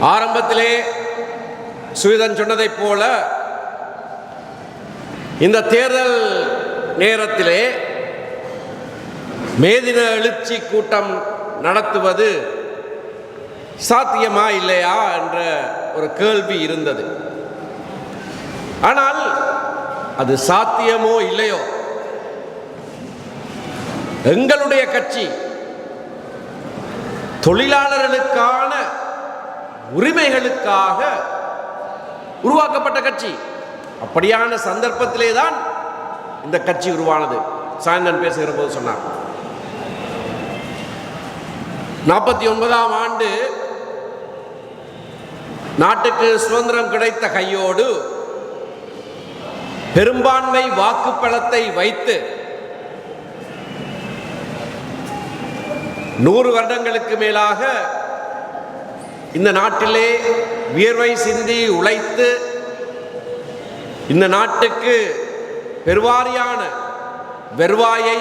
ஆரம்பத்திலே சுவிதன் சொன்னதைப் போல இந்த தேர்தல் நேரத்திலே மேதின எழுச்சி கூட்டம் நடத்துவது சாத்தியமா இல்லையா என்ற ஒரு கேள்வி இருந்தது. ஆனால் அது சாத்தியமோ இல்லையோ? எங்களுடைய கட்சி தொழிலாளர்களுக்கான உரிமைகளுக்காக உருவாக்கப்பட்ட கட்சி. அப்படியான சந்தர்ப்பத்திலே தான் இந்த கட்சி உருவானது. சாயந்தன் பேசுகிற போது சொன்னார். நாற்பத்தி ஒன்பதாம் ஆண்டு நாட்டுக்கு சுதந்திரம் கிடைத்த கையோடு பெரும்பான்மை வாக்குப்பலத்தை வைத்து நூறு வருடங்களுக்கு மேலாக இந்த நாட்டிலே வியர்வை சிந்தி உழைத்து இந்த நாட்டுக்கு பெருவாரியான வெறுவாயை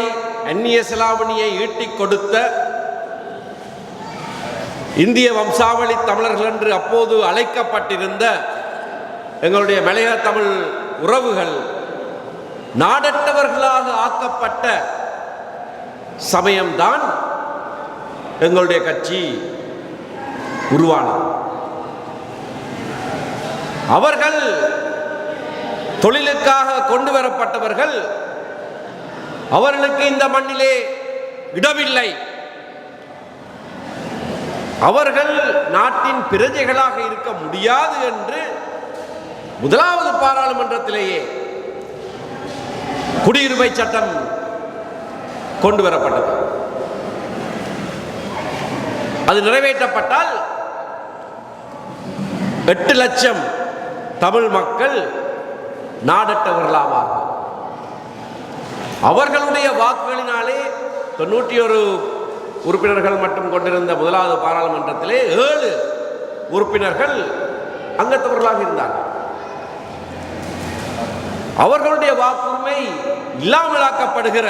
அந்நிய செலாவணியை ஈட்டிக் கொடுத்த இந்திய வம்சாவளி தமிழர்கள் என்று அப்போது அழைக்கப்பட்டிருந்த எங்களுடைய மலைய தமிழ் உறவுகள் நாடற்றவர்களாக ஆக்கப்பட்ட சமயம்தான் எங்களுடைய கட்சி. உருவானது அவர்கள் தொழிலுக்காக கொண்டு வரப்பட்டவர்கள் அவர்களுக்கு இந்த மண்ணிலே இடமில்லை. அவர்கள் நாட்டின் பிரஜைகளாக இருக்க முடியாது என்று முதலாவது பாராளுமன்றத்திலேயே குடியுரிமை சட்டம் கொண்டு வரப்பட்டது. அது நிறைவேற்றப்பட்டால் எட்டு லட்சம் தமிழ் மக்கள் நாடற்றவர்களாவார்கள். அவர்களுடைய வாக்குகளினாலே தொண்ணூற்றி ஒரு உறுப்பினர்கள் மட்டும் கொண்டிருந்த முதலாவது பாராளுமன்றத்திலே ஏழு உறுப்பினர்கள் அங்கத்தவர்களாக இருந்தார்கள். அவர்களுடைய வாக்குரிமை இல்லாமலாக்கப்படுகிற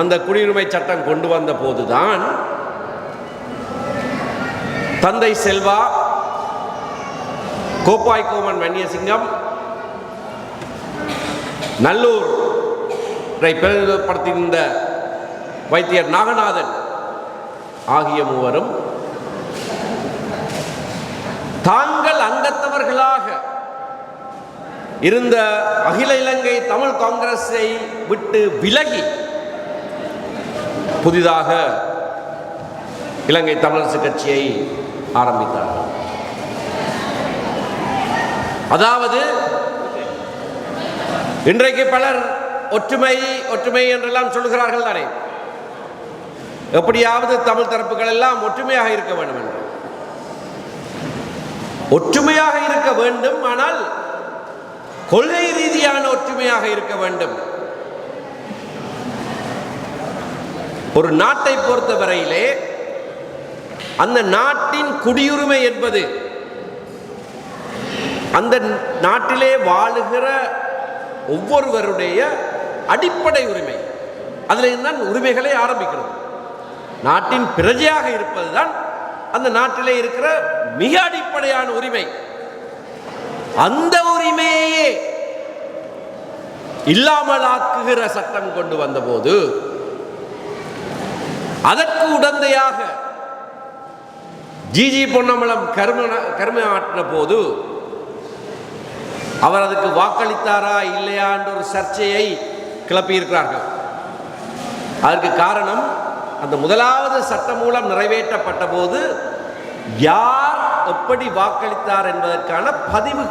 அந்த குடியுரிமை சட்டம் கொண்டு வந்த போதுதான் தந்தை செல்வா கோப்பாய் கோமன் மன்னியசிங்கம் நல்லூரை பிரதிநிதிப்படுத்தியிருந்த வைத்தியர் நாகநாதன் ஆகிய மூவரும் தாங்கள் அங்கத்தவர்களாக இருந்த அகில இலங்கை தமிழ் காங்கிரஸை விட்டு விலகி புதிதாக இலங்கை தமிழரசு கட்சியை ஆரம்பித்தார்கள். அதாவது இன்றைக்கு பலர் ஒற்றுமை ஒற்றுமை என்றெல்லாம் சொல்கிறார்கள் தானே? எப்படியாவது தமிழ் தரப்புகள் எல்லாம் ஒற்றுமையாக இருக்க வேண்டும் என்று. ஒற்றுமையாக இருக்க வேண்டும் ஆனால் கொள்கை ரீதியான ஒற்றுமையாக இருக்க வேண்டும். ஒரு நாட்டை பொறுத்தவரையிலே அந்த நாட்டின் குடியுரிமை என்பது அந்த நாட்டிலே வாழுகிற ஒவ்வொருவருடைய அடிப்படை உரிமை. அதில் தான் உரிமைகளை ஆரம்பிக்கிறது நாட்டின் பிரஜையாக இருப்பதுதான் அந்த நாட்டிலே இருக்கிற மிக அடிப்படையான உரிமை. அந்த உரிமையே இல்லாமலாக்குகிற சட்டம் கொண்டு வந்தபோது அதற்கு உடந்தையாக ஜிஜி பொன்னம்பலம் கர்ம கர்ம ஆற்றின போது அவர் அதுக்கு வாக்களித்தாரா இல்லையா என்ற ஒரு சர்ச்சையை கிளப்பியிருக்கிறார்கள். அதற்கு காரணம் அந்த முதலாவது சட்டம் மூலம் நிறைவேற்றப்பட்ட போது யார் எப்படி வாக்களித்தார் என்பதற்கான பதிவு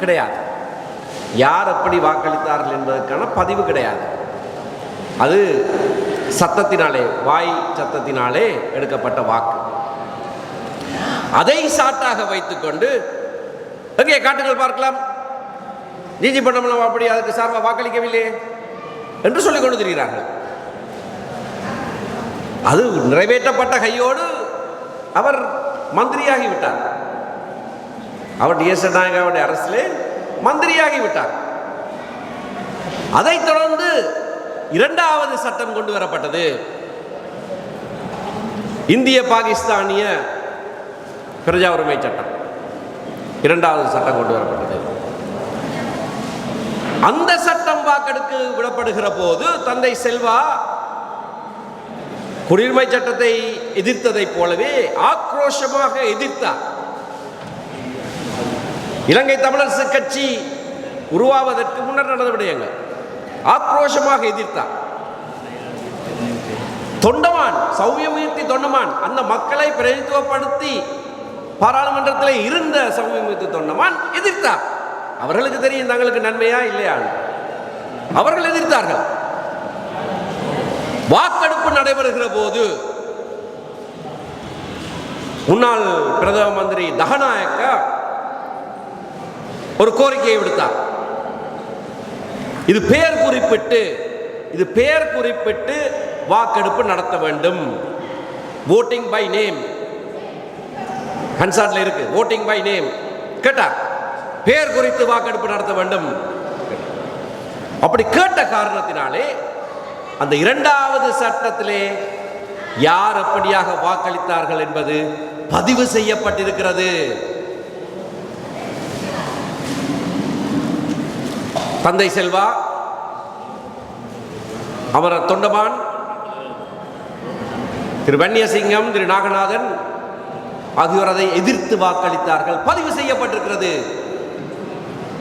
கிடையாது. யார் எப்படி வாக்களித்தார்கள் என்பதற்கான பதிவு கிடையாது. அது சத்தத்தினாலே வாய் சத்தத்தினாலே எடுக்கப்பட்ட வாக்கு. அதை சாட்டாக வைத்துக்கொண்டு எங்கே காட்டுகள் பார்க்கலாம். நீதி பண்ணமலம் அப்படி அதுக்கு சார்பாக வாக்களிக்கவில்லை என்று சொல்லிக் கொண்டு திரிகிறார்கள் அது நிறைவேற்றப்பட்ட கையோடு அவர் மந்திரியாகி விட்டார் அவர் டிஎஸ் நாயகாவுடைய அரசிலே மந்திரியாகி விட்டார் அதைத் தொடர்ந்து இரண்டாவது சட்டம் கொண்டு வரப்பட்டது. இந்திய பாகிஸ்தானிய பிரஜா உரிமை சட்டம். இரண்டாவது சட்டம் கொண்டு வரப்பட்டது. அந்த சட்டம் வாக்கெடுக்கு விடப்படுகிற போது தந்தை செல்வா குடியுரிமை சட்டத்தை எதிர்த்ததைப் போலவே ஆக்ரோஷமாக எதிர்த்தார். இலங்கை தமிழரசு கட்சி உருவாவதற்கு முன்னர் நடந்த விடயங்கள் ஆக்ரோஷமாக எதிர்த்தார். தொண்டமான் சௌவியமூர்த்தி தொண்டமான் அந்த மக்களை பிரதித்துவப்படுத்தி பாராளுமன்றத்தில் இருந்த சௌவியமூர்த்தி தொண்டமான் எதிர்த்தார். அவர்களுக்கு தெரியும் தங்களுக்கு நன்மையா இல்லையா? அவர்கள் எதிர்த்தார்கள். வாக்கெடுப்பு நடைபெறுகிற போது முன்னாள் பிரதம மந்திரி தகநாயக்க ஒரு கோரிக்கையை விடுத்தார். இது பெயர் குறிப்பிட்டு இது பெயர் குறிப்பிட்டு வாக்கெடுப்பு நடத்த வேண்டும். ஓட்டிங் பை நேம் ஹன்சாட்ல இருக்கு. ஓட்டிங் பை நேம் கேட்டார். பேர் குறித்து வாக்கெடுப்பு நடத்த வேண்டும். அப்படி கேட்ட காரணத்தினாலே அந்த இரண்டாவது சட்டத்திலே யார் எப்படியாக வாக்களித்தார்கள் என்பது பதிவு செய்யப்பட்டிருக்கிறது. தந்தை செல்வா அமர தொண்டமான் திரு வன்னியசிங்கம் திரு நாகநாதன் ஆகியோர் அதை எதிர்த்து வாக்களித்தார்கள். பதிவு செய்யப்பட்டிருக்கிறது.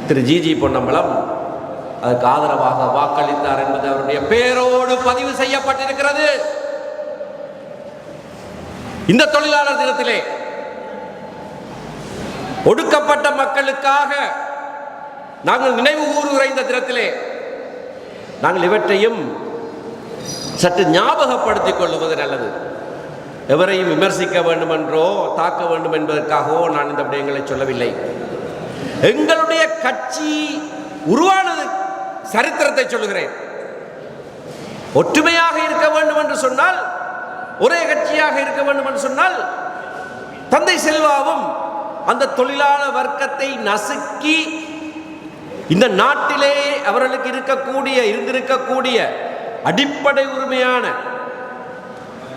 திரு ஜி ஜி பொன்னம்பலம் அதுக்கு ஆதரவாக வாக்களித்தார் என்பது அவருடைய பேரோடு பதிவு செய்யப்பட்டிருக்கிறது. இந்த தொழிலாளர் தினத்திலே ஒடுக்கப்பட்ட மக்களுக்காக நாங்கள் நினைவு கூறுகிற இந்த தினத்திலே நாங்கள் இவற்றையும் சற்று ஞாபகப்படுத்திக் கொள்வது நல்லது. எவரையும் விமர்சிக்க வேண்டும் என்றோ தாக்க வேண்டும் என்பதற்காகவோ நான் இந்த விடயங்களை சொல்லவில்லை. எங்களுடைய கட்சி உருவானது சரித்திரத்தை சொல்லுகிறேன். ஒற்றுமையாக இருக்க வேண்டும் என்று சொன்னால் ஒரே கட்சியாக இருக்க வேண்டும் என்று சொன்னால் தந்தை செல்வாவும் அந்த தொழிலாளர் வர்க்கத்தை நசுக்கி இந்த நாட்டிலே அவர்களுக்கு இருக்கக்கூடிய இருந்திருக்கக்கூடிய அடிப்படை உரிமையான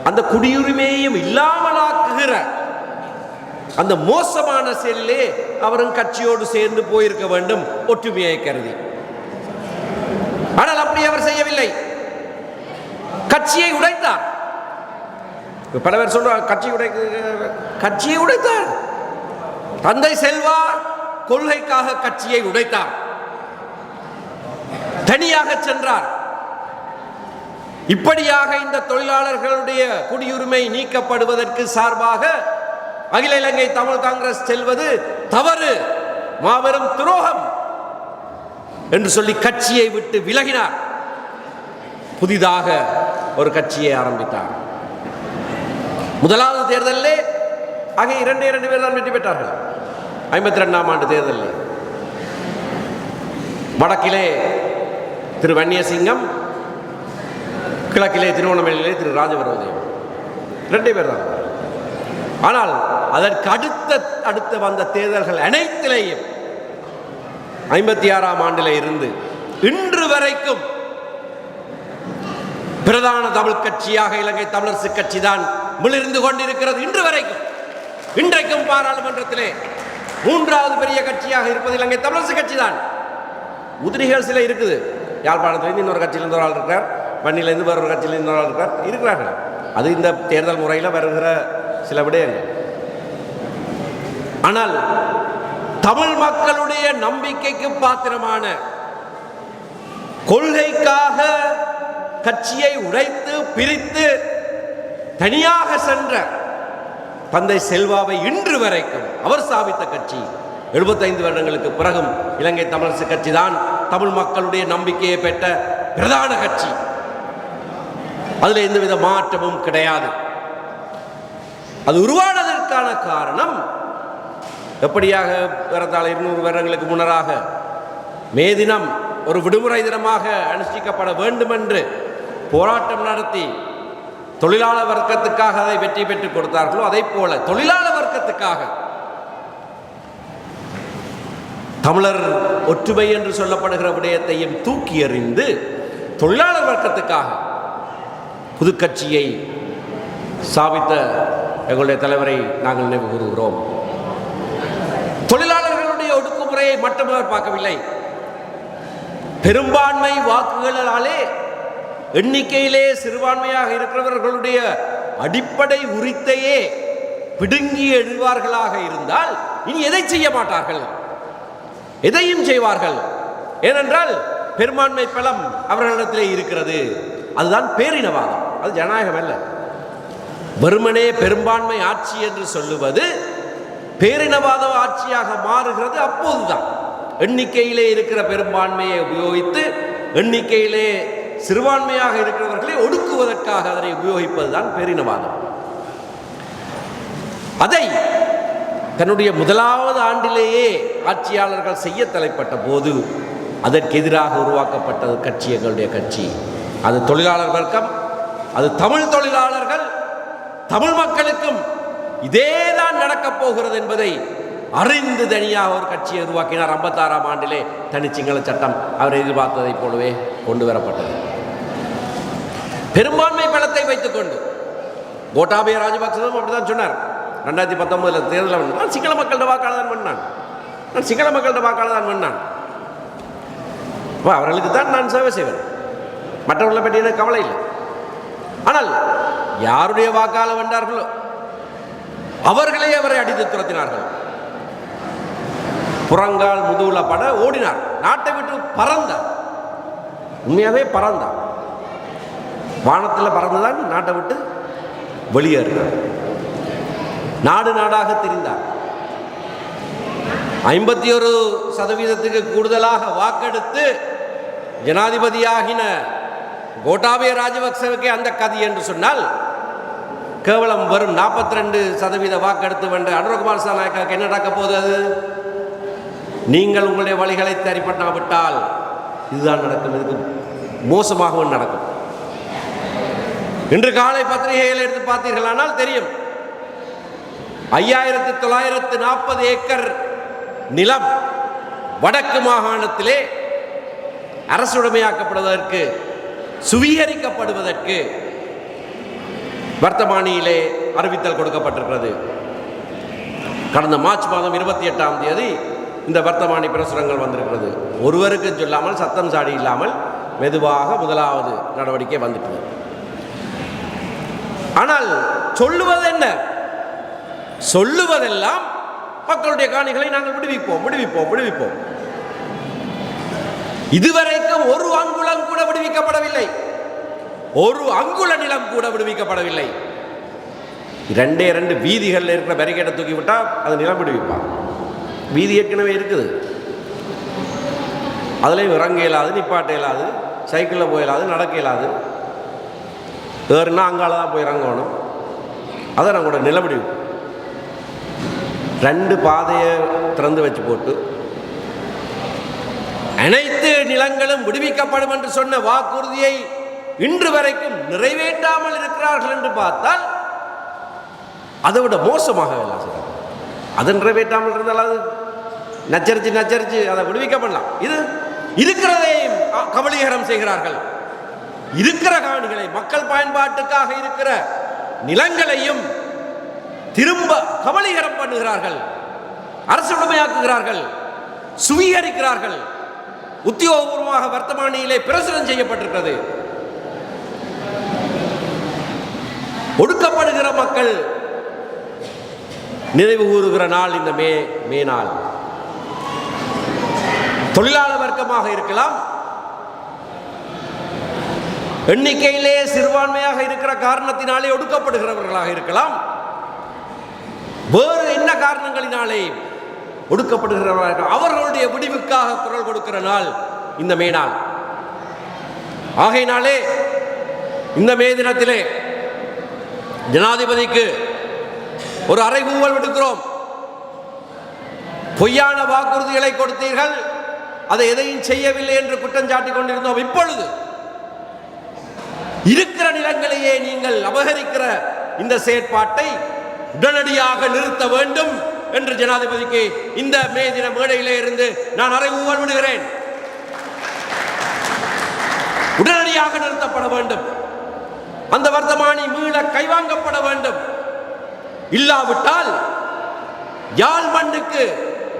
அந்த குடியுரிமையையும் இல்லாமலாக்குகிற அந்த மோசமான செயலிலே அவரும் கட்சியோடு சேர்ந்து போயிருக்க வேண்டும் ஒற்றுமையை கருதி. ஆனால் அப்படி அவர் செய்யவில்லை. கட்சியை உடைத்தார். பல பேர் சொல்றாங்க கட்சி உடை கட்சியை உடைத்தார். தந்தை செல்வா கொள்கைக்காக கட்சியை உடைத்தார். தனியாக சென்றார். இப்படியாக இந்த தொழிலாளர்களுடைய குடியுரிமை நீக்கப்படுவதற்கு சார்பாக அகில இலங்கை தமிழ் காங்கிரஸ் செல்வது தவறு. மாபெரும் துரோகம் என்று சொல்லி கட்சியை விட்டு விலகினார். புதிதாக ஒரு கட்சியை ஆரம்பித்தார். முதலாவது தேர்தலிலே ஆக இரண்டு இரண்டு பேர் தான் வெற்றி பெற்றார்கள். ஐம்பத்தி ரெண்டாம் ஆண்டு தேர்தலில். வடக்கிலே திரு வன்னியசிங்கம் கிழக்கிலே திருவண்ணாமலையிலே திரு ராஜபரவதேவன் ரெண்டே பேர் தான். ஆனால் அதற்கு அடுத்த அடுத்து வந்த தேர்தல்கள் அனைத்திலேயும் ஐம்பத்தி ஆறாம் ஆண்டில் இருந்து இன்று வரைக்கும் பிரதான தமிழ் கட்சியாக இலங்கை தமிழரசு கட்சி தான் மிளிர்ந்து கொண்டிருக்கிறது இன்று வரைக்கும். இன்றைக்கும் பாராளுமன்றத்திலே மூன்றாவது பெரிய கட்சியாக இருப்பது இலங்கை தமிழரசு கட்சி தான். உதிரிகள் சில இருக்குது. யாழ்ப்பாணத்திலிருந்து இன்னொரு கட்சியிலிருந்து ஒரு ஆள் இருக்கிறார். வன்னியிலேருந்து வேறொரு கட்சியிலிருந்து இன்னொரு ஆள் இருக்கிறார். இருக்கிறார்கள். அது இந்த தேர்தல் முறையில் வருகிற சில விடயங்கள். ஆனால் தமிழ் மக்களுடைய நம்பிக்கைக்கு பாத்திரமான கொள்கைக்காக கட்சியை உடைத்து பிரித்து தனியாக சென்ற தந்தை செல்வாவை இன்று வரைக்கும் அவர் சாபித்த கட்சி. 75 வருடங்களுக்கு பிறகும் இலங்கை தமிழரசு கட்சி தான் தமிழ் மக்களுடைய நம்பிக்கையை பெற்ற பிரதான கட்சி. அதில் எந்தவித மாற்றமும் கிடையாது. அது உருவானதற்கான காரணம். எப்படியாக பிறந்தால் இருநூறு வருடங்களுக்கு முன்னராக மே தினம் ஒரு விடுமுறை தினமாக அனுஷ்டிக்கப்பட வேண்டும் என்று போராட்டம் நடத்தி தொழிலாளர் வர்க்கத்துக்காக அதை வெற்றி பெற்றுக் கொடுத்தார்களோ அதை போல தொழிலாளர் வர்க்கத்துக்காக. தமிழர் ஒற்றுமை என்று சொல்லப்படுகிற விடயத்தையும் தூக்கி எறிந்து தொழிலாளர் வர்க்கத்துக்காக புதுக்கட்சியை ஸ்தாபித்த எங்களுடைய தலைவரை நாங்கள் நினைவு கூறுகிறோம். தொழிலாளர்களுடைய ஒடுக்குமுறையை மட்டும் பார்க்கவில்லை. பெரும்பான்மை வாக்குகளாலே எண்ணிக்கையிலே சிறுபான்மையாக இருக்கிறவர்களுடைய அடிப்படை உரித்தையே பிடுங்கி எழுவார்களாக இருந்தால் இனி எதை செய்ய மாட்டார்கள்? எதையும் செய்வார்கள்? ஏனென்றால் பெரும்பான்மை பலம் அவர்களிடத்திலே இருக்கிறது. அதுதான் பேரினவாதம். அது ஜனநாயகம் அல்ல வெறுமனே பெரும்பான்மை ஆட்சி என்று சொல்லுவது பேரினவாத ஆட்சியாக மாறுகிறது அப்போதுதான். எண்ணிக்கையிலே இருக்கிற பெரும்பான்மையை உபயோகித்து எண்ணிக்கையிலே சிறுபான்மையாக இருக்கிறவர்களை ஒடுக்குவதற்காக அதனை உபயோகிப்பதுதான் பேரினவாதம். அதை தன்னுடைய முதலாவது ஆண்டிலேயே ஆட்சியாளர்கள் செய்ய தலைப்பட்ட போது அதற்கு எதிராக உருவாக்கப்பட்டது கட்சி எங்களுடைய கட்சி. அது தொழிலாளர் வர்க்கம் அது தமிழ் தொழிலாளர்கள் தமிழ் மக்களுக்கும் இதேதான் நடக்கப் போகிறது என்பதை அறிந்து தனியாக ஒரு கட்சியை உருவாக்கினார் ஐம்பத்தாறாம் ஆண்டிலே தனிச்சிங்கள சட்டம் அவர் எதிர்பார்த்ததைப் போலவே கொண்டு வரப்பட்டது. பெரும்பான்மை பலத்தை வைத்துக்கொண்டு கோட்டாபய ராஜபக்சவும் அப்படிதான் சொன்னார். ரெண்டாயிரத்தி பத்தொன்பதுல தேர்தலில் நான் சிங்கள மக்கள்கிட்ட வாக்காளர் தான் பண்ணான். நான் சிங்கள மக்கள்கிட்ட வாக்காளர் தான் பண்ணான். அவர்களுக்கு தான் நான் சேவை செய்வேன். மற்றவர்களை பற்றி எனக்கு கவலை இல்லை. ஆனால் யாருடைய வாக்காள வந்தார்களோ அவர்களே அவரை அடித்து துரத்தினார்கள். புறங்கால் முதுகுல பட ஓடினார். நாட்டை விட்டு பறந்தார். உண்மையாவே பறந்தார். வானத்தில் பறந்துதான் நாட்டை விட்டு வெளியேறினார். நாடு நாடாக தெரிந்தார். ஐம்பத்தி ஒரு சதவீதத்துக்கு கூடுதலாக வாக்கெடுத்து ஜனாதிபதியாகின கோட்டாபய ராஜபக்சவுக்கே அந்த கதி என்று சொன்னால் கேவலம் வரும் 42% ரெண்டு சதவீத வாக்கெடுத்து வென்ற அனுரகுமார் சாநாயக்காவுக்கு என்ன நடக்க போகுது அது? நீங்கள் உங்களுடைய வழிகளை சரிப்பண்ணாவிட்டால் இதுதான் நடக்கும். இதுக்கு மோசமாகவும் நடக்கும். இன்று காலை பத்திரிகையில் எடுத்து பார்த்தீர்களானால் தெரியும் ஐயாயிரத்தி தொள்ளாயிரத்து நாற்பது ஏக்கர் நிலம் வடக்கு மாகாணத்திலே அரசுடைமையாக்கப்படுவதற்கு சுவீகரிக்கப்படுவதற்கு வர்த்தமானியிலே அறிவித்தல் கொடுக்கப்பட்டிருக்கிறது. கடந்த மார்ச் மாதம் இருபத்தி எட்டாம் தேதி இந்த வர்த்தமானி பிரசுரங்கள் வந்திருக்கிறது. ஒருவருக்கு சொல்லாமல் சத்தம் சாடி இல்லாமல் மெதுவாக முதலாவது நடவடிக்கை வந்துட்டது. ஆனால் சொல்லுவது என்ன? சொல்லுவதெல்லாம் மக்களுடைய காணிகளை நாங்கள் விடுவிப்போம் விடுவிப்போம் விடுவிப்போம். இதுவரைக்கும் ஒரு அங்குலம் கூட விடுவிக்கப்படவில்லை. ஒரு அங்குல நிலம் கூட விடுவிக்கப்படவில்லை. ரெண்டே ரெண்டு வீதிகளில் இருக்கிற பேரிகேட்டை தூக்கி விட்டால் அது நிலம் விடுவிப்பான் வீதி ஏற்கனவே இருக்குது. அதுலேயும் இறங்க இயலாது நிப்பாட்ட இயலாது சைக்கிளில் போயிடாது நடக்க இயலாது. ஏறுனா அங்கால தான் போய் இறங்கணும். அதை நம்ம கூட நிலவிடி ரெண்டு பாதையை திறந்து வச்சு போட்டு அனைத்து நிலங்களும் விடுவிக்கப்படும் என்று சொன்ன வாக்குறுதியை இன்று வரைக்கும் நிறைவேற்றாமல் இருக்கிறார்கள் என்று பார்த்தால் அதை விட மோசமாக எல்லாம் செய்றாங்க அதை நிறைவேற்றாமல் இருந்தால் அது நச்சரிச்சு நச்சரிச்சு அதை விடுவிக்கப்படலாம். இது இருக்கிறதையும் கபலீகரம் செய்கிறார்கள். இருக்கிற காணிகளை மக்கள் பயன்பாட்டுக்காக இருக்கிற நிலங்களையும் திரும்ப கபலீகரம் பண்ணுகிறார்கள். அரசு உடைமையாக்குகிறார்கள். சுவீகரிக்கிறார்கள். உத்தியோகபூர்வமாக வர்த்தமானியிலே பிரசுரம் செய்யப்பட்டிருக்கிறது. ஒடுக்கப்படுகிற மக்கள் நினைவு கூறுகிற நாள் இந்த மே மே நாள். தொழிலாளர் வர்க்கமாக இருக்கலாம். எண்ணிக்கையிலே சிறுபான்மையாக இருக்கிற காரணத்தினாலே ஒடுக்கப்படுகிறவர்களாக இருக்கலாம். வேறு என்ன காரணங்களினாலே ஒடுக்கப்படுகிறவர்கள். அவர்களுடைய விடிவுக்காக குரல் கொடுக்கிற நாள் இந்த மே நாள். ஆகையினாலே இந்த மே தினத்திலே ஜனாதிபதிக்கு ஒரு அறைகூவல் விடுக்கிறோம். பொய்யான வாக்குறுதிகளை கொடுத்தீர்கள் அதை எதையும் செய்யவில்லை என்று குற்றம் சாட்டிக் கொண்டிருந்தோம். இப்பொழுது இருக்கிற நிலங்களையே நீங்கள் அபகரிக்கிற இந்த செயற்பாட்டை உடனடியாக நிறுத்த வேண்டும். என்று ஜனாதிபதிக்கு இந்த மே தின மேடையிலே இருந்து நான் அறைகூவல் விடுகிறேன் உடனடியாக நிறுத்தப்பட வேண்டும். அந்த வர்த்தமானி மீள கைவாங்கப்பட வேண்டும். இல்லாவிட்டால் யாழ் மண்ணுக்கு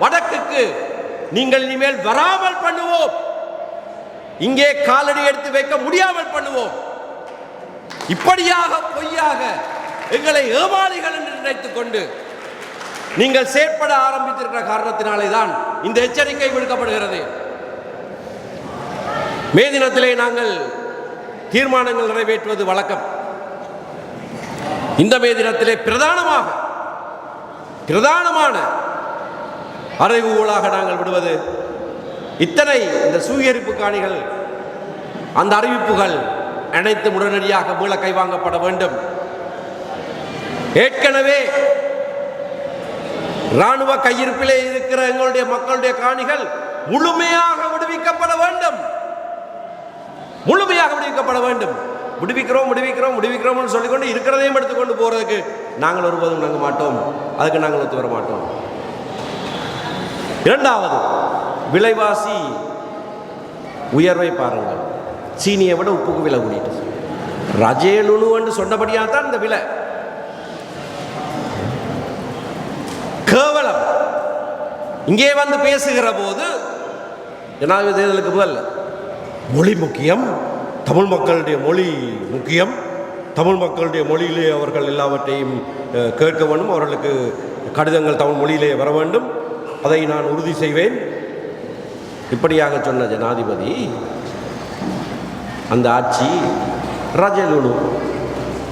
வடக்குக்கு நீங்கள் இனிமேல் வராமல் பண்ணுவோம். இங்கே காலடி எடுத்து வைக்க முடியாமல் பண்ணுவோம். இப்படியாக பொய்யாக எங்களை ஏமாளிகள் என்று நினைத்துக் கொண்டு நீங்கள் செயற்பட ஆரம்பித்திருக்கிற காரணத்தினாலே தான் இந்த எச்சரிக்கை விடுக்கப்படுகிறது. மே தினத்திலே நாங்கள் தீர்மானங்கள் நிறைவேற்றுவது வழக்கம். இந்த மே தினத்திலே பிரதானமாக பிரதானமான அறிவுகூலாக நாங்கள் விடுவது. இத்தனை இந்த சூகரிப்பு காணிகள் அந்த அறிவிப்புகள் அனைத்தும் உடனடியாக மீள கைவாங்கப்பட வேண்டும். ஏற்கனவே ராணுவ கையிருப்பிலே இருக்கிற எங்களுடைய மக்களுடைய காணிகள் முழுமையாக விடுவிக்கப்பட வேண்டும். முழுமையாக விடுவிக்கப்பட வேண்டும். விடுவிக்கிறோம் விடுவிக்கிறோம் விடுவிக்கிறோம்னு சொல்லிக்கொண்டு இருக்கிறதையும் எடுத்துக்கொண்டு போறதுக்கு நாங்கள் ஒருபோதும் நாங்கள் மாட்டோம். அதுக்கு நாங்கள் ஒத்து வர மாட்டோம். இரண்டாவது விலைவாசி உயர்வை பாருங்கள். சீனியை விட உப்புக்கு விலை கூடிட்டு. ரஜேலுன்னு சொன்னபடியாக தான் இந்த விலை கேவலம் இங்கே வந்து பேசுகிற போது ஜனாதிபதி தேர்தலுக்கு முதல்ல. மொழி முக்கியம் தமிழ் மக்களுடைய மொழி முக்கியம் தமிழ் மக்களுடைய மொழியிலே அவர்கள் எல்லாவற்றையும் கேட்க வேண்டும் அவர்களுக்கு கடிதங்கள் தமிழ் மொழியிலே வர வேண்டும். அதை நான் உறுதி செய்வேன். இப்படியாக சொன்ன ஜனாதிபதி அந்த ஆட்சி ரஜலுணு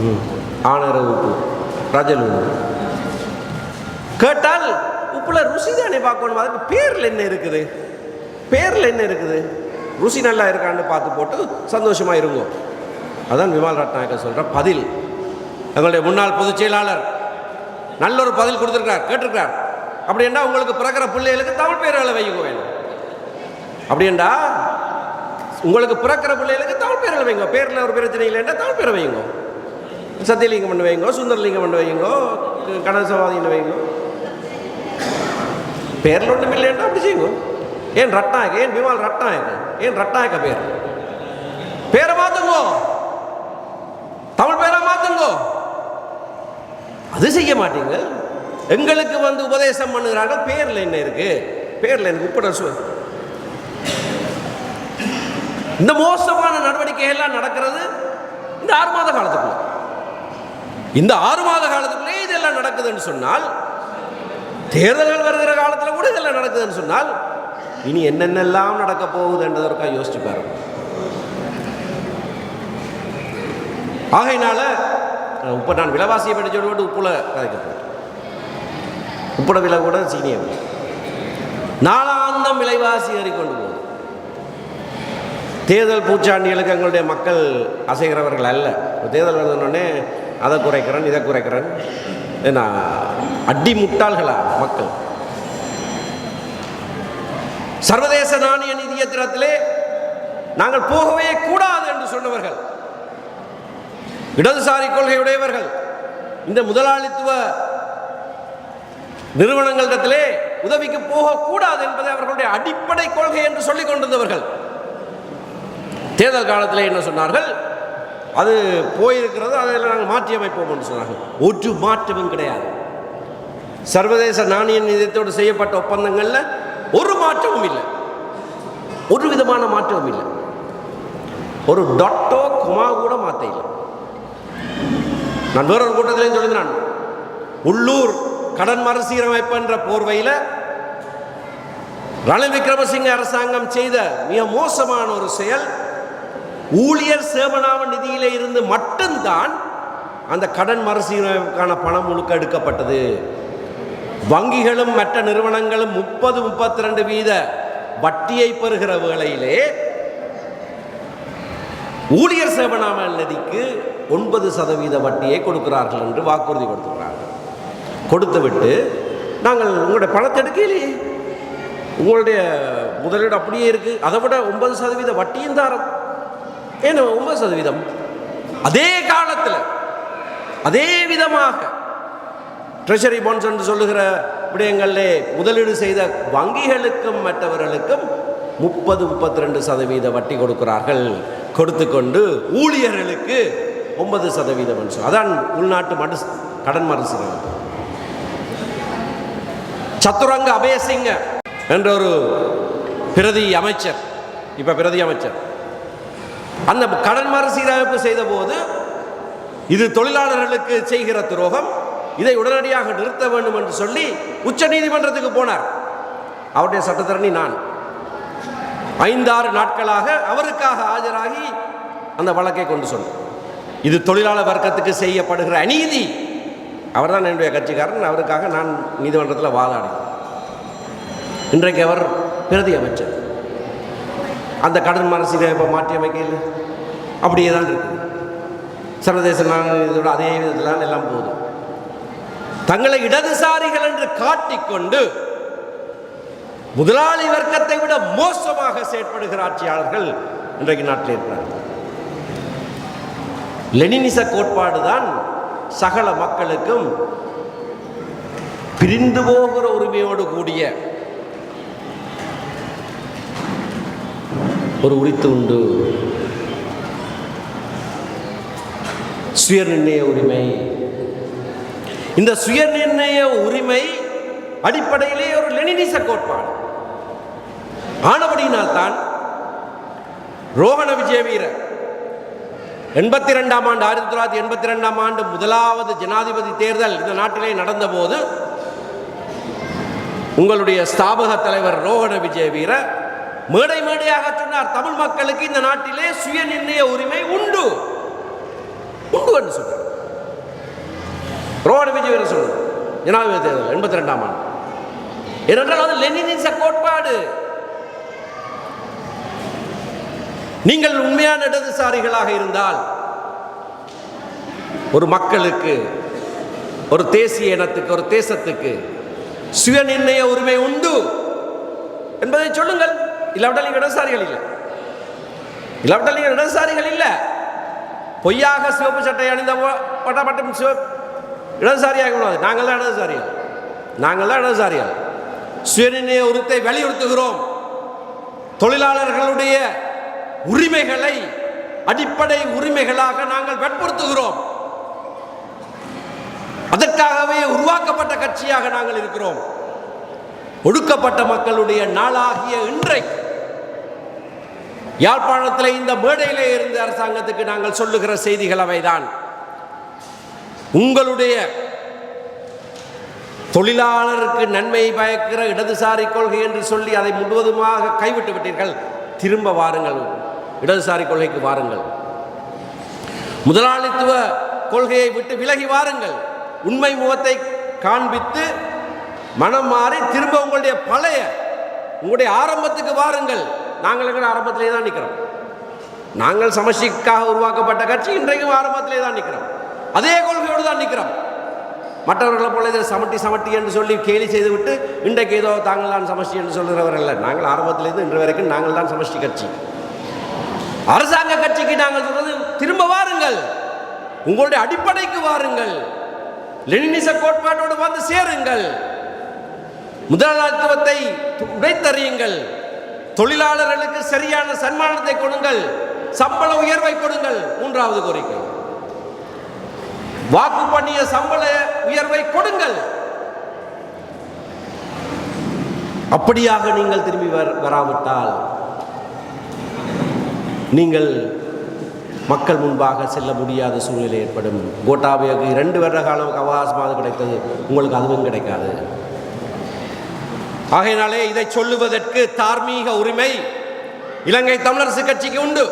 ம், ஆனர ரஜலுணு கேட்டால் உப்புல ருசி தானே பார்க்கணும்? அதுக்கு பேரில் என்ன இருக்குது? பேரில் என்ன இருக்குது? ருசி நல்லா இருக்கான்னு பார்த்து போட்டு சந்தோஷமா இருங்கோ. அதான் விமல் ரட்நாயக்கர் சொல்கிற பதில். எங்களுடைய முன்னாள் பொதுச் செயலாளர் நல்ல ஒரு பதில் கொடுத்துருக்கார் கேட்டிருக்கார் அப்படின்னா உங்களுக்கு பிறக்கிற பிள்ளைகளுக்கு தமிழ் பேர்களை வைங்க வேணும். அப்படின்டா உங்களுக்கு பிறக்கிற பிள்ளைகளுக்கு தமிழ் பேர்களை வைங்க பேரில் ஒரு பிரச்சனை இல்லைன்னா தமிழ் பேரை வைங்க சத்தியலிங்கம் பண்ண வைங்க சுந்தரலிங்கம் பண்ணு வைங்க கணசவாதின்னு வைங்க பேரில் ஒன்றும் இல்லைன்னா அப்படி செய்யுங்க ஏன் ரட்நாயக்க ஏன் விமால் ரட்நாயக்க ஏன் ரட்நாயக்க பேர்? பேரை மாத்துங்கோ. தமிழ் பேரை மாத்துங்கோ. அது செய்ய மாட்டீங்க. எங்களுக்கு வந்து உபதேசம் பண்ணுகிறார்கள் பேரில் என்ன இருக்கு? பேரில் எனக்கு உப்பட சு இந்த மோசமான நடவடிக்கை எல்லாம் நடக்கிறது இந்த ஆறு மாத காலத்துக்குள்ள. இந்த ஆறு மாத காலத்துக்குள்ளே இதெல்லாம் நடக்குதுன்னு சொன்னால் தேர்தல்கள் வருகிற காலத்தில் கூட இதெல்லாம் நடக்குதுன்னு சொன்னால் இனி என்னென்னலாம் நடக்க போகுதுன்றதற்காக யோசிச்சு பாருங்க. ஆகையினால உப்ப நான் விலைவாசியை பற்றி சொல்லிவிட்டு உப்புல கதைக்க போகிறேன் உப்புட விலை கூட சீனிய விலை. நாளாந்தம் விலைவாசி ஏறிக்கொண்டு போகுது. தேர்தல் பூச்சாண்டிகளுக்கு எங்களுடைய மக்கள் அசைகிறவர்கள் அல்ல. தேர்தல் வந்தோடனே அதை குறைக்கிறேன் இதை குறைக்கிறேன். என்ன அடி முட்டாள்களா மக்கள். சர்வதேச நாணய நிதியத்திரத்திலே நாங்கள் போகவே கூடாது என்று சொன்னவர்கள் இடதுசாரி கொள்கையுடையவர்கள் இந்த முதலாளித்துவ நிறுவனங்களிடத்திலே உதவிக்கு போகக்கூடாது என்பதை அவர்களுடைய அடிப்படை கொள்கை என்று சொல்லிக் கொண்டிருந்தவர்கள். தேர்தல் காலத்திலே என்ன சொன்னார்கள்? அது போயிருக்கிறது அதில் நாங்கள் மாற்றி அமைப்போம் சொன்னாங்க சொன்னார்கள் ஒரு மாற்றமும் கிடையாது. சர்வதேச நாணய நிதியத்தோடு செய்யப்பட்ட ஒப்பந்தங்களில் ஒரு மாற்றமும் இல்லை. ஒரு விதமான மாற்றமும் இல்லை. ஒரு டொட்டோ குமா கூட மாற்ற இல்லை. நான் வேறொரு கூட்டத்திலையும் சொல்லியிருந்தேன் உள்ளூர் கடன் மறுசீரமைப்பு என்ற போர்வையில் ரணில் விக்ரமசிங்க அரசாங்கம் செய்த மிக மோசமான ஒரு செயல் ஊழியர் சேவனாம நிதியில் இருந்து மட்டும்தான் அந்த கடன் மறுசீரமைப்புக்கான பணம் முழுக்க எடுக்கப்பட்டது. வங்கிகளும் மற்ற நிறுவனங்களும் முப்பது முப்பத்தி ரெண்டு வீத வட்டியை பெறுகிற வேளையிலே ஊழியர் சேவனாம நிதிக்கு ஒன்பது சதவீத வட்டியை கொடுக்கிறார்கள் என்று வாக்குறுதி கொடுத்துக்கிறார்கள் கொடுத்துவிட்டு நாங்கள் உங்களுடைய பணத்தை எடுக்கலையே. உங்களுடைய முதலீடு அப்படியே இருக்குது அதை விட ஒன்பது சதவீத வட்டியும் தாரம். ஏன்னா ஒன்பது சதவீதம். அதே காலத்தில் அதே விதமாக ட்ரெஷரி பாண்ட்ஸ் என்று சொல்லுகிற விடயங்களிலே முதலீடு செய்த வங்கிகளுக்கும் மற்றவர்களுக்கும் முப்பது முப்பத்தி ரெண்டு சதவீத வட்டி கொடுக்கிறார்கள். கொடுத்து கொண்டு ஊழியர்களுக்கு ஒன்பது சதவீதம் சொல்லி அதான் உள்நாட்டு மறு கடன் மறுசீரமைப்பு சத்துரங்க அபயசிங்க என்ற ஒரு பிரதி அமைச்சர் இப்ப பிரதி அமைச்சர். அந்த கடன் மறுசீரமைப்பு செய்த போது இது தொழிலாளர்களுக்கு செய்கிற துரோகம். இதை உடனடியாக நிறுத்த வேண்டும் என்று சொல்லி உச்ச நீதிமன்றத்துக்கு போனார். அவருடைய சட்டத்தரணி நான். ஐந்தாறு நாட்களாக அவருக்காக ஆஜராகி அந்த வழக்கை கொண்டு சொன்னேன் இது தொழிலாளர் வர்க்கத்துக்கு செய்யப்படுகிற அநீதி. அவர்தான் என்னுடைய கட்சிக்காரன். அவருக்காக நான் நீதிமன்றத்தில் வாதாடினேன். இன்றைக்கு அவர் பிரதி அமைச்சர். அந்த கடன் மரசீரமைப்பை மாற்றி அமைக்கையில் அப்படியே தான் இருக்குது சர்வதேச இதோட அதே விதத்தில் எல்லாம் போகுது. தங்களை இடதுசாரிகள் என்று காட்டிக்கொண்டு முதலாளி வர்க்கத்தை விட மோசமாக செயற்படுகிற ஆட்சியாளர்கள் இன்றைக்கு நாட்டில் இருக்கிறார்கள். லெனினிச கோட்பாடு தான் சகல மக்களுக்கும் பிரிந்து போகிற உரிமையோடு கூடிய ஒரு உரித்து உண்டு. சுயநிர்ணய உரிமை. இந்த சுயநிர்ணய உரிமை அடிப்படையிலே ஒரு லெனினிச கோட்பாடு. ஆனபடியினால் தான் ரோஹண வீரர் எண்பத்தி ரெண்டாம் ஆண்டு ஆயிரத்தி தொள்ளாயிரத்தி எண்பத்தி ரெண்டாம் ஆண்டு முதலாவது ஜனாதிபதி தேர்தல் இந்த நாட்டிலே நடந்தபோது உங்களுடைய ஸ்தாபக தலைவர் ரோஹண வீரர் மேடை மேடையாக சொன்னார் தமிழ் மக்களுக்கு இந்த நாட்டிலே சுய நிர்ணய உரிமை உண்டு. உண்டு என்று சொன்னார். விஜய் விஜயவீர சொன்னார் ஜனாதிபதி தேர்தல் எண்பத்தி ரெண்டாம் ஆண்டு. ஏனென்றால் அது லெனினிச கோட்பாடு. நீங்கள் உண்மையான இடதுசாரிகளாக இருந்தால் ஒரு மக்களுக்கு ஒரு தேசிய இனத்துக்கு ஒரு தேசத்துக்கு சுயநிர்ணய உரிமை உண்டு. என்பதை சொல்லுங்கள். இல்லாவிட்டால் நீங்கள் இடதுசாரிகள் இல்லை. இல்லாவிட்டால் நீங்கள் இடதுசாரிகள் இல்லை. பொய்யாக சிவப்பு சட்டை அணிந்த பட்டப்பட்டம் சிவப்பு சிவ இடதுசாரியாக கூடாது நாங்கள் தான் இடதுசாரிகள். நாங்கள் தான் இடதுசாரிகள். சுயநிர்ணய உரித்தை வலியுறுத்துகிறோம். தொழிலாளர்களுடைய உரிமைகளை அடிப்படை உரிமைகளாக நாங்கள் வற்புறுத்துகிறோம். அதற்காகவே உருவாக்கப்பட்ட கட்சியாக நாங்கள் இருக்கிறோம். ஒடுக்கப்பட்ட மக்களுடைய நாளாகிய இன்றைக்கு யாழ்ப்பாணத்தில் இந்த மேடையிலே இருந்து அரசாங்கத்துக்கு நாங்கள் சொல்லுகிற செய்திகள் அவைதான். உங்களுடைய தொழிலாளருக்கு நன்மை பயக்கிற இடதுசாரி கொள்கை என்று சொல்லி அதை முழுவதுமாக கைவிட்டு விட்டீர்கள் திரும்ப வாருங்கள். இடதுசாரி கொள்கைக்கு வாருங்கள். முதலாளித்துவ கொள்கையை விட்டு விலகி வாருங்கள். உண்மை முகத்தை காண்பித்து மனம் மாறி திரும்ப உங்களுடைய பழைய உங்களுடைய ஆரம்பத்துக்கு வாருங்கள். நாங்கள் எங்கள் ஆரம்பத்திலே தான் நிற்கிறோம். நாங்கள் சமஷ்டிக்காக உருவாக்கப்பட்ட கட்சி இன்றைக்கும் ஆரம்பத்திலே தான் நிற்கிறோம். அதே கொள்கையோடு தான் நிற்கிறோம். மற்றவர்களை போல இதை சமட்டி சமட்டி என்று சொல்லி கேலி செய்துவிட்டு இன்றைக்கு ஏதோ தாங்கள் தான் சமஷ்டி என்று சொல்கிறவர்கள் அல்ல நாங்கள் ஆரம்பத்திலேருந்து இன்று வரைக்கும் நாங்கள் தான் சமஷ்டி கட்சி. அரசாங்க கட்சிக்கு நாங்கள் சொல்றது திரும்ப வாருங்கள். உங்களுடைய அடிப்படைக்கு வாருங்கள். லெனினிச கோட்பாட்டோடு வந்து சேருங்கள். முதலாளித்துவத்தை உடைத்தறியுங்கள். தொழிலாளர்களுக்கு சரியான சன்மானத்தை கொடுங்கள். சம்பள உயர்வை கொடுங்கள். மூன்றாவது கோரிக்கை. வாக்கு பண்ணிய சம்பள உயர்வை கொடுங்கள். அப்படியாக நீங்கள் திரும்பி வர- வராவிட்டால் நீங்கள் மக்கள் முன்பாக செல்ல முடியாத சூழ்நிலை ஏற்படும். கோட்டாபயக்கு இரண்டு வருட காலம் அவகாசமாக கிடைத்தது. உங்களுக்கு அதுவும் கிடைக்காது. ஆகையினாலே இதை சொல்லுவதற்கு தார்மீக உரிமை இலங்கை தமிழரசு கட்சிக்கு உண்டு.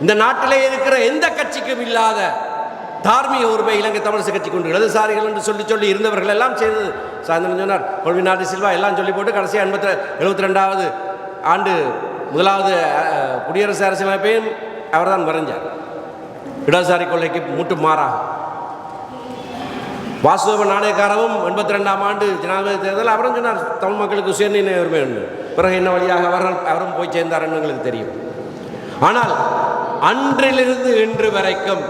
இந்த நாட்டிலே இருக்கிற எந்த கட்சிக்கும் இல்லாத தார்மீக உரிமை இலங்கை தமிழரசு கட்சிக்கு உண்டு. இடதுசாரிகள் என்று சொல்லி சொல்லி இருந்தவர்கள் எல்லாம் செய்தது. சாயந்தரம் சொன்னார் கொள்விநாடு சில்வா எல்லாம் சொல்லி போட்டு கடைசி எண்பத்தி எழுபத்தி ரெண்டாவது ஆண்டு முதலாவது குடியரசு அரசியலமைப்பையும் அவர்தான் வரைஞ்சார். இடதுசாரி கொள்கைக்கு முட்டு மாறாகும் வாசுதேவ நாணயக்காரவும் எண்பத்தி ரெண்டாம் ஆண்டு ஜனாதிபதி தேர்தல் அவரும் சொன்னார் தமிழ் மக்களுக்கு சுயநிர்ணய உரிமை உண்டு. பிறகு என்ன வழியாக அவர்கள் அவரும் போய் சேர்ந்தார்னு எங்களுக்கு தெரியும். ஆனால் அன்றிலிருந்து இன்று வரைக்கும்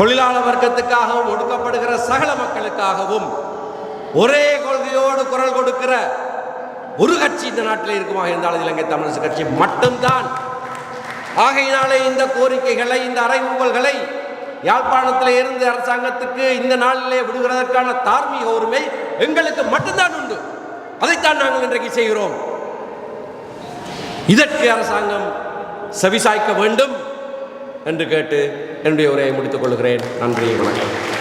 தொழிலாளர் வர்க்கத்துக்காகவும் ஒடுக்கப்படுகிற சகல மக்களுக்காகவும் ஒரே கொள்கையோடு குரல் கொடுக்கிற ஒரு கட்சி இந்த நாட்டில் இருக்குமாக இருந்தாலும் இலங்கை தமிழரசு கட்சி மட்டும்தான். ஆகையினாலே இந்த கோரிக்கைகளை இந்த அறைகூவல்களை யாழ்ப்பாணத்தில் இருந்து அரசாங்கத்துக்கு இந்த நாளிலே விடுகிறதற்கான தார்மீக உரிமை எங்களுக்கு மட்டும்தான் உண்டு. அதைத்தான் நாங்கள் இன்றைக்கு செய்கிறோம். இதற்கு அரசாங்கம் செவிசாய்க்க வேண்டும் என்று கேட்டு என்னுடைய உரையை முடித்துக் கொள்கிறேன். நன்றி வணக்கம்.